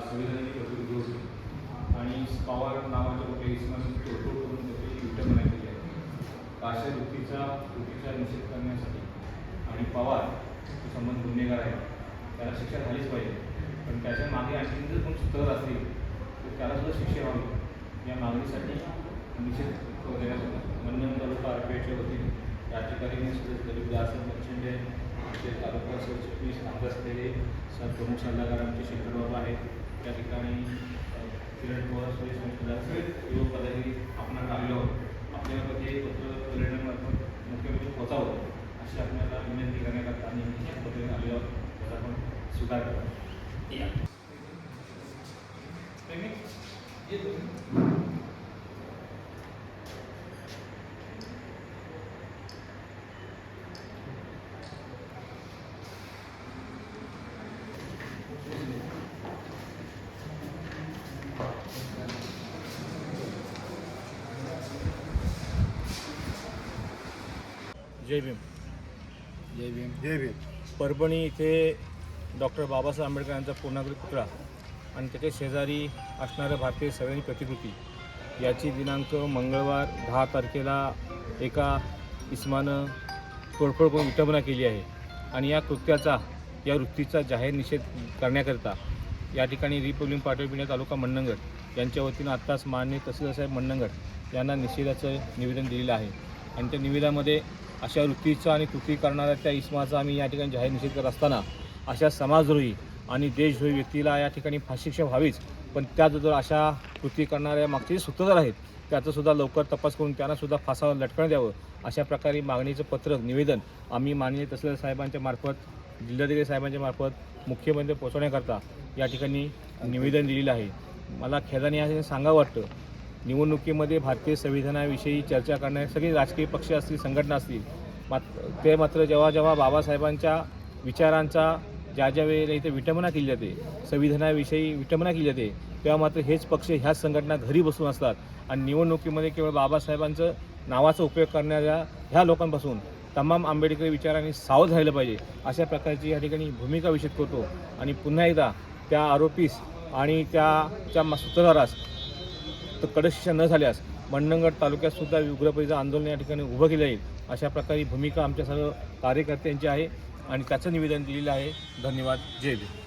संविधानिक तरतुदी आणि पॉवर नावाच्या कुठल्या इसमासाठी तोडफोड करून त्याची विटंबना केली आहे. अशा वृत्तीचा वृत्तीचा निषेध करण्यासाठी आणि पवार संबंध गुन्हेगार आहे. त्याला शिक्षा झालीच पाहिजे. पण त्याच्यामागे आणखी जर कोण स्तर असेल तर त्याला त्यालासुद्धा शिक्षा व्हावी. या मागणीसाठी निषेध देण्यात होता मनन तालुका आरपीआयच्या वतीने या ठिकाणी आमचे तालुका सरचिटणीस सर प्रमुख सल्लागार आमचे शेखर बाबा आहेत त्या ठिकाणी किरण पवार सुरेश युवक पदाधिकारी आपण आलेलो आहोत आपल्यामध्ये हे पत्र कलेक्टरमार्फत मुख्यमंत्री पोचावं अशी आपल्याला विनंती करण्याकरता आणि या पद्धतीने आलेलो आहोत त्याचा आपण स्वीकार करा। जय भीम. जय भीम. जय भीम. परभणी इथे डॉक्टर बाबासाहेब आंबेडकर यांचा पूर्णाकृती पुतळा आणि त्याच्या शेजारी असणारं भारतीय संविधानिक प्रतिकृती याची दिनांक मंगळवार दहा तारखेला एका इस्मानं तोडफोड करून विटंबना केली आहे आणि या कृत्याचा या वृत्तीचा जाहीर निषेध करण्याकरिता या ठिकाणी Republic Party of India taluka Mandangad यांच्या वतीनं आत्ताच मान्य तहसीलदार साहेब मंडणगड यांना निषेधाचं निवेदन दिलेलं आहे. आणि त्या निवेदनामध्ये अशा वृत्तीचा आणि कृती करणाऱ्या त्या इस्माचा आम्ही या ठिकाणी जाहीर निषेध करत असताना अशा समाजद्रोही आणि देशद्रोही व्यक्तीला या ठिकाणी फाशी व्हावीच. पण त्याचबरोबर अशा कृती करणाऱ्या मागचे सूत्रधार आहेत त्याचासुद्धा लवकर तपास करून त्यांनासुद्धा फासावर लटकण्यात द्यावं अशा प्रकारे मागणीचं पत्रक निवेदन आम्ही माननीय तहसीलदार साहेबांच्या मार्फत जिल्हाधिकारी साहेबांच्या मार्फत मुख्यमंत्री पोहोचवण्याकरता या ठिकाणी निवेदन दिलेलं आहे. मला खेदाने हे सांगावं वाटतं निवडणुकीमध्ये भारतीय संविधानाविषयी चर्चा करणारे सगळे राजकीय पक्ष असतील संघटना असतील मात्र ते मात्र जेव्हा जेव्हा बाबासाहेबांच्या विचारांचा ज्या ज्या वेळेला इथे विटंबना केली जाते संविधानाविषयी विटंबना केली जाते तेव्हा मात्र हेच पक्ष ह्याच संघटना घरी बसून असतात. आणि निवडणुकीमध्ये केवळ बाबासाहेबांचं नावाचा उपयोग करणाऱ्या ह्या लोकांपासून तमाम आंबेडकरी विचारांनी सावध राहिलं पाहिजे अशा प्रकारची या ठिकाणी भूमिका विषद करतो. आणि पुन्हा एकदा त्या आरोपीस आणि त्याच्या सूत्रधारास तर कडक शिक्षा न झाल्यास मंडणगड तालुक्यातसुद्धा उग्रपरीचं आंदोलन या ठिकाणी उभं केलं जाईल. अशा प्रकारे भूमिका आमच्या सर्व कार्यकर्त्यांची आहे आणि त्याचं निवेदन दिलेलं आहे. धन्यवाद. जय भीम.